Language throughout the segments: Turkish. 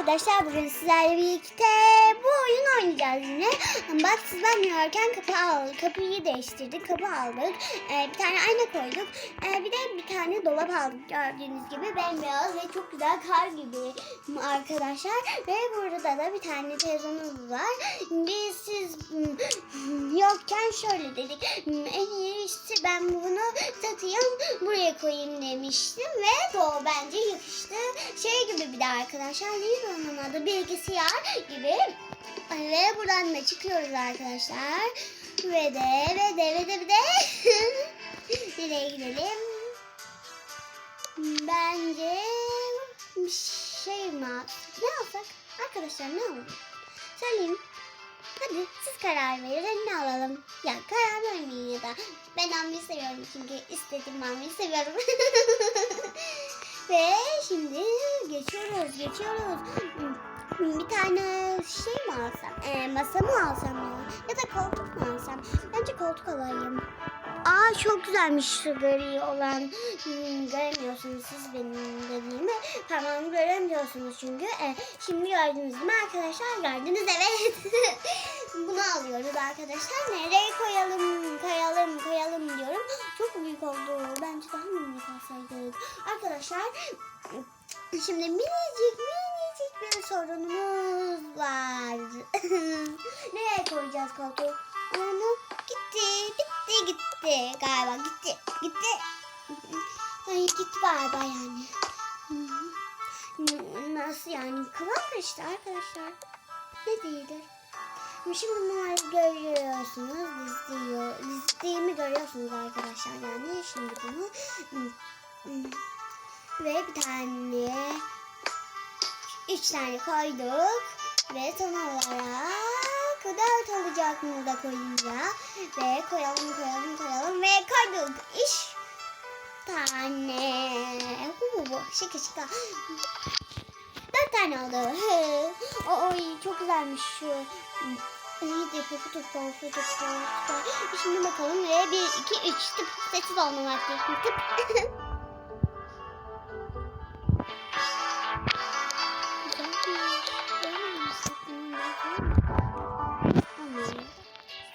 arkadaşlar bugün sizlerle birlikte bu oyunu oynayacağız yine. Bak siz ben yürürken kapı al, kapıyı değiştirdik, kapı aldık. Ee, bir tane ayna koyduk. Ee, bir de bir tane dolap aldık gördüğünüz gibi bembeyaz ve çok güzel kar gibi arkadaşlar. Ve burada da bir tane televizyonumuz var. Biz siz mm, yokken şöyle dedik. "Hmm, En iyisi ben bunu satayım buraya koyayım demiştim ve o bence yakıştı. Şey gibi bir de arkadaşlar neydi onun adı bilgisayar gibi. Ve buradan da çıkıyoruz arkadaşlar. Ve de ve de ve de ve de. Nereye gidelim? Bence bir şey mi? Ne alsak? Arkadaşlar ne alalım? Söyleyeyim. Hadi siz karar verin ne alalım? Ya karar vermeyin ya da. Ben Ambi'yi seviyorum çünkü istediğim Ambi'yi seviyorum. Ve şimdi geçiyoruz geçiyoruz. Bir tane şey mi alsam? E, masa mı alsam ya? Ya da koltuk mu alsam? Bence koltuk alayım. Aa çok güzelmiş şu gri olan. Hmm, göremiyorsunuz siz benim dediğimi. Parmağımı göremiyorsunuz çünkü. E, şimdi gördünüz mü arkadaşlar? Gördünüz evet. Bunu alıyoruz arkadaşlar. Nereye koyalım, koyalım, koyalım diyorum. Çok büyük oldu. Bence daha mı büyük alsaydık? Arkadaşlar şimdi minicik minicik bir sorunumuz var. Nereye koyacağız koltuğu? Onu gitti, gitti, gitti galiba gitti, gitti. Ay gitti galiba yani. Nasıl yani? Kıvam arkadaşlar. Ne değildir? Şimdi bunları görüyorsunuz. Dizdiği, dizdiğimi görüyorsunuz arkadaşlar. Yani şimdi bunu ve bir tane üç tane koyduk. Ve son olarak dört olacak bunu da koyunca. Ve koyalım koyalım koyalım ve koyduk. İş tane. Hu, şıkı şıkı. Dört tane oldu. oy çok güzelmiş şu. Pufu tufu pufu tufu. Şimdi bakalım ve bir iki üç tıp sessiz olmamak gerekiyor. Tıp.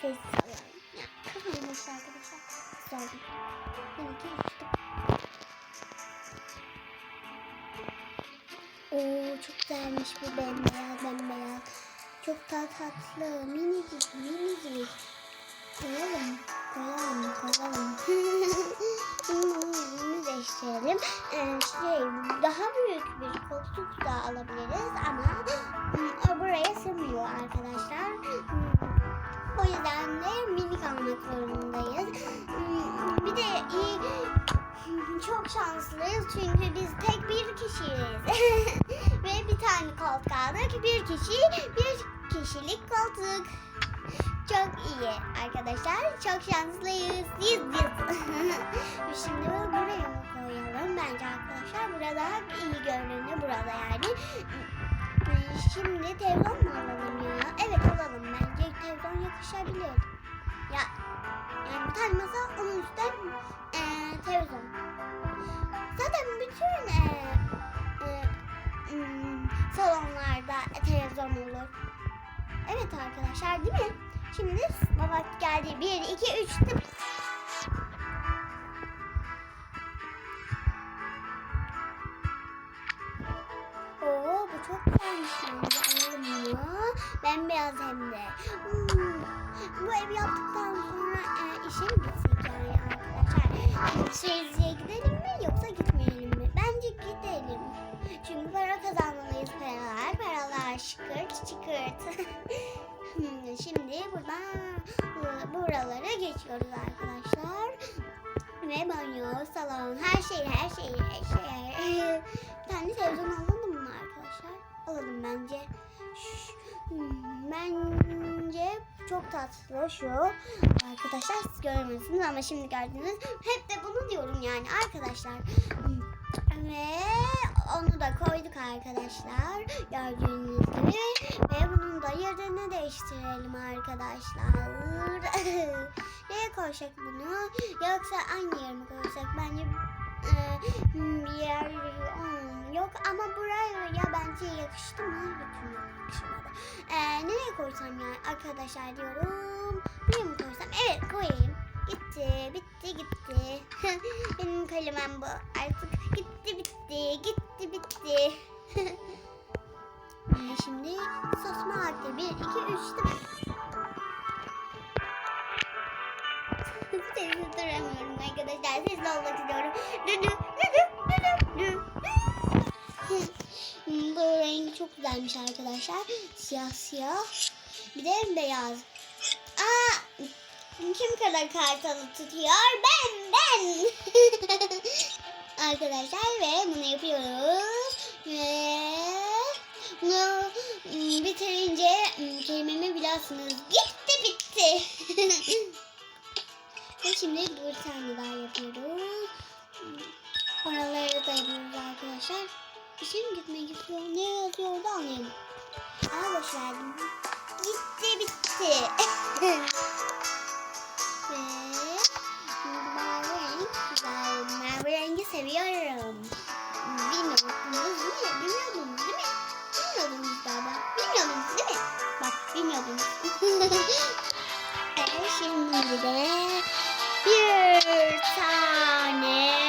Sessiz alalım. Ya boş arkadaşlar. İki üç tıp. Oo çok güzelmiş bu bembeyaz bembeyaz. Çok da tatlı. Minicik minicik. Koyalım. Koyalım koyalım. Bunu değiştirelim. Ee, şey, daha büyük bir koltuk da alabiliriz ama Çok şanslıyız. Yüz yüz. Şimdi buraya koyalım bence arkadaşlar. Burada iyi görünüyor burada yani. Şimdi telefon mu alalım ya? Evet alalım bence. Telefon yakışabilir. Ya yani bir tane masa onun üstten eee televizyon. Zaten bütün eee eee, hmm, salonlarda televizyon olur. Evet arkadaşlar değil mi? Şimdi vakit geldi. 1, 2, 3 tıp. Oo bu çok güzelmiş bence. Alalım bunu. Bembeyaz hem de. Hmm, bu evi yaptıktan sonra e, işe mi gitsek yani arkadaşlar? Şehirciye gidelim mi yoksa gitmeyelim mi? Bence gidelim. Çünkü para kazanmalıyız paralar. Paralar şıkırt şıkırt. Şimdi buradan e, buralara geçiyoruz arkadaşlar. Ve banyo, salon, her şey, her şey, her şey. Bir tane televizyon alalım mı arkadaşlar? Alalım bence. Bence çok tatlı şu. Arkadaşlar siz göremezsiniz ama şimdi gördünüz. Hep de bunu diyorum yani arkadaşlar. Ve onu da koyduk arkadaşlar. Gördüğünüz gibi. Ve bunun da yerini değiştirelim arkadaşlar. Nereye koysak bunu? Yoksa aynı yere mi koysak? Bence e, hmm, yer yok ama buraya bence yakıştı mı? Yakışmadı. Ee, nereye koysam ya arkadaşlar diyorum. Buraya mı koysam? Evet koyayım. Gitti, bitti, gitti. Benim kalemem bu. Artık gitti, bitti, gitti, bitti. Ee, şimdi sosma vakti. Bir, iki, üç, değil mi? Sesli duramıyorum arkadaşlar. Sesli olmak istiyorum. Dü dü dü dü dü dü. Hmm, Bu renk çok güzelmiş arkadaşlar. Siyah siyah. Bir de beyaz. Aa, kim kadar kartalı tutuyor? Ben ben. arkadaşlar ve bunu yapıyoruz. Ve bitirince hmm, kelimemi biliyorsunuz. Gitti bitti. Ve şimdi bir tane daha yapıyoruz. Oraları da yapıyoruz arkadaşlar. İşim gitmek istiyor. Ne yazıyor orada anlayalım. Aa boş verdim. Gitti bitti. şimdi de bir tane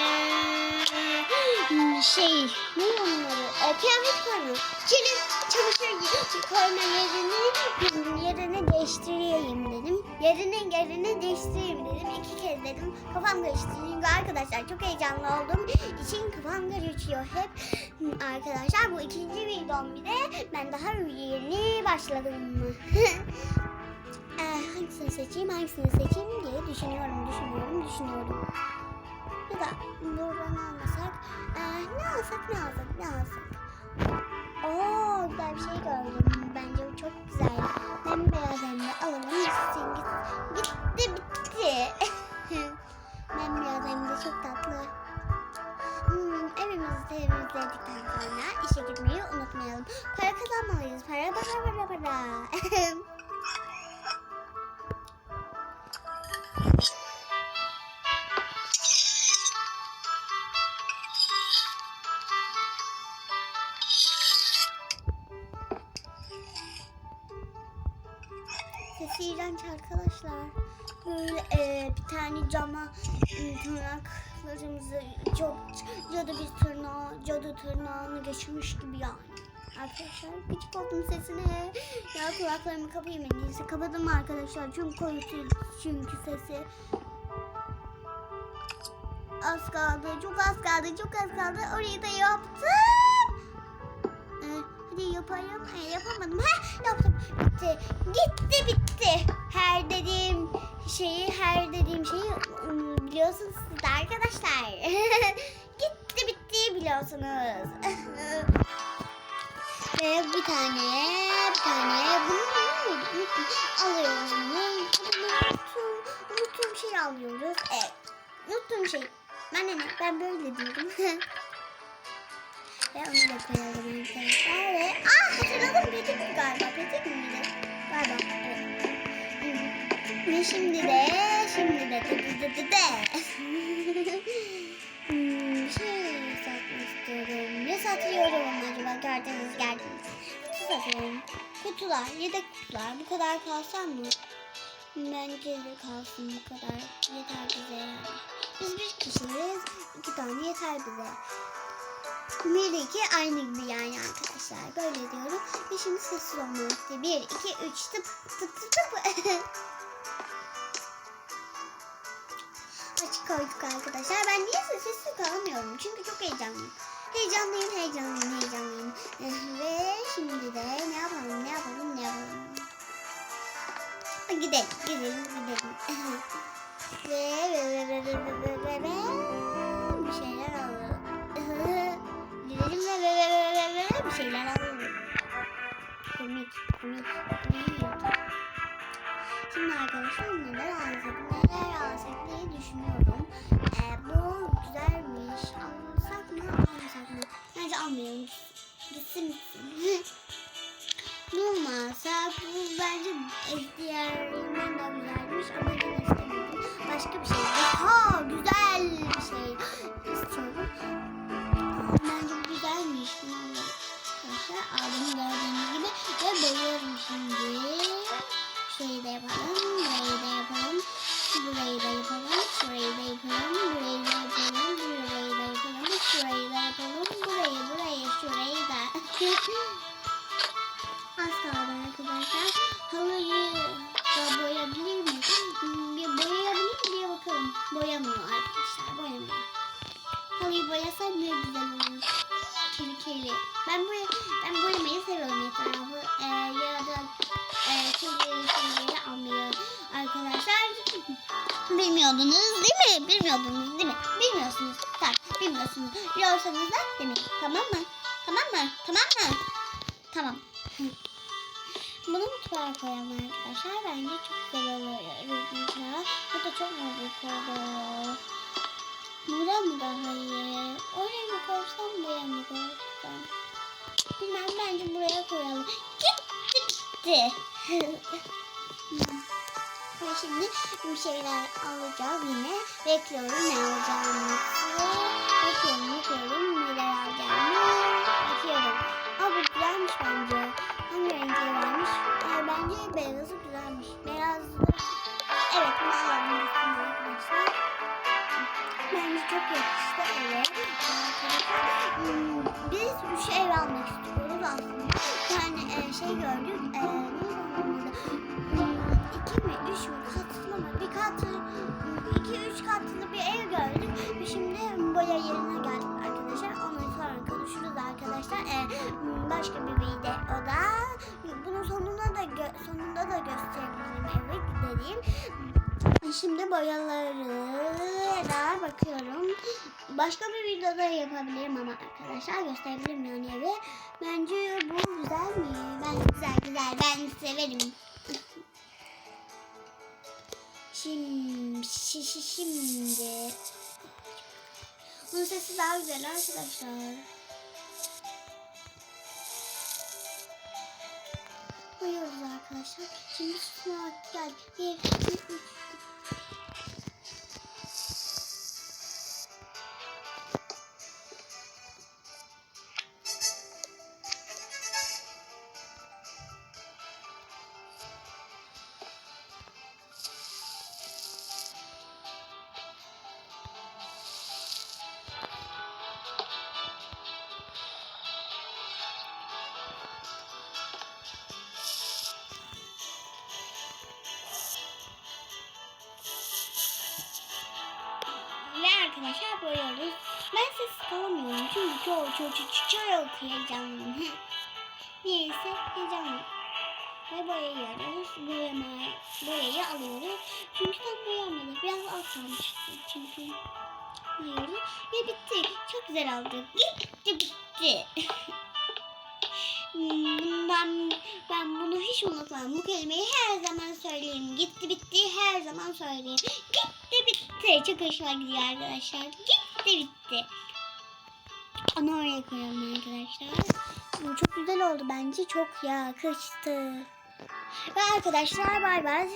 şey ne onları e, kıyafet koyma kilim çamaşır koyma yerini yerine değiştireyim dedim yerine yerine değiştireyim dedim iki kez dedim kafam karıştı çünkü arkadaşlar çok heyecanlı olduğum için kafam karışıyor hep arkadaşlar bu ikinci videom bir de ben daha yeni başladım Ee, hangisini seçeyim, hangisini seçeyim diye düşünüyorum, düşünüyorum, düşünüyorum. Ya da buradan almasak, ee, ne alsak, ne alsak, ne alsak. Oo, güzel bir şey gördüm. Bence bu çok güzel. Bembeyaz hem de alalım gitsin, git, gitti, bitti. Bembeyaz hem de çok tatlı. Hmm, evimizi temizledikten sonra işe gitmeyi unutmayalım. Para kazanmalıyız. Para, para, para, para. tırnağını geçirmiş gibi yani. Arkadaşlar gıcık oldum sesine. Ya kulaklarımı kapayım en iyisi. Kapadım arkadaşlar. Çünkü koyutu çünkü sesi. Az kaldı. Çok az kaldı. Çok az kaldı. Orayı da yaptım. Ee, hadi yapayım. Ee, yapamadım. Ha, yaptım. Bitti. Gitti bitti. Her dediğim şeyi, her dediğim şeyi biliyorsunuz siz de arkadaşlar. Gitti bitti biliyorsunuz. Ve bir tane, bir tane bunu alıyoruz unuttuğum şeyi alıyoruz. Evet. Unuttuğum şey. Ben ne? Ben böyle diyorum. Ve onu da koyalım arkadaşlar. Ve aa hatırladım petek galiba? Petek miydi? Galiba. Evet. Ve şimdi de şimdi de de de de de. Hmm, şey satmak istiyorum. Ne satıyorum acaba? Gördünüz geldiniz. Kutu satıyorum. Kutular, yedek kutular. Bu kadar kalsam mı? Bence de kalsın bu kadar. Yeter bize yani. Biz bir kişiyiz. iki tane yeter bize. Bir iki aynı gibi yani arkadaşlar. Böyle diyorum. Ve şimdi sessiz olmak istiyor. Bir, iki, üç tıp tıp tıp tıp. Açık koyduk arkadaşlar. Ben niye sessiz kalamıyorum? Çünkü çok heyecanlıyım. Heyecanlıyım, heyecanlıyım, heyecanlıyım. Eh, Ve şimdi de ne yapalım, ne yapalım, ne yapalım. Gidelim, gidelim, gidelim. ve ve ve ve ve ve ve ve bir şeyler alalım. gidelim ve ve ve ve ve ve bir şeyler alalım. Komik, komik, komik. Şimdi arkadaşlar neler alsak, neler alsak diye düşünüyorum. Ee, bu güzelmiş. Alsak gitsin. Gitsin. Normalsa bu bence ihtiyar Bilmiyordunuz değil mi? Bilmiyordunuz değil mi? Bilmiyorsunuz. Tamam. Bilmiyorsunuz. Biliyorsanız da demeyin. Tamam mı? Tamam mı? Tamam mı? Tamam. Bunu mutfağa koyalım arkadaşlar. Bence çok güzel olur. Mutfağa. Bu da çok büyük oldu. Bura mı daha iyi? Oraya mı koysam buraya mı koysam? Bilmem bence buraya koyalım. Gitti bitti. Şimdi bir şeyler alacağız yine. Bekliyorum ne alacağımı. Katlı iki üç katlı bir ev gördük. Ve şimdi boya yerine geldik arkadaşlar. Onu sonra konuşuruz arkadaşlar. E, hmm, başka bir videoda. Bunun sonuna da sonunda da gösterebilirim evi dediğim. Şimdi boyalara bakıyorum. Başka bir videoda yapabilirim ama arkadaşlar gösterebilirim yani evi. Bence bu güzel mi? Ben güzel güzel ben severim. Şimdi, şimdi. Bunun sesi daha güzel arkadaşlar. Koyuyoruz arkadaşlar. Şimdi sınav geldi. 1, 2, 3, arkadaşlar böyle oluyor. Ben ses kalamıyorum çünkü çok çok çok çok heyecanlıyım. Neyse heyecanlıyım. Ve boyayıyoruz. Boyamaya, boyayı alıyoruz. Çünkü tam boyamadık. Biraz az kalmıştı. Çünkü boyuyoruz. Ve bitti. Çok güzel oldu. Bitti bitti. Hmm, ben, ben bunu hiç unutmam. Bu kelimeyi her zaman söylüyorum söyleyeyim. Gitti bitti her zaman söyleyeyim. Gitti bitti. Çok hoşuma gidiyor arkadaşlar. Gitti bitti. Onu oraya koyalım arkadaşlar. Bu çok güzel oldu bence. Çok yakıştı. Ve arkadaşlar bay bay.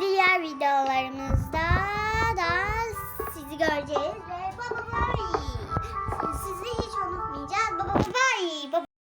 Diğer videolarımızda da sizi göreceğiz. Ve baba bay. Sizi hiç unutmayacağız. Bay. Baba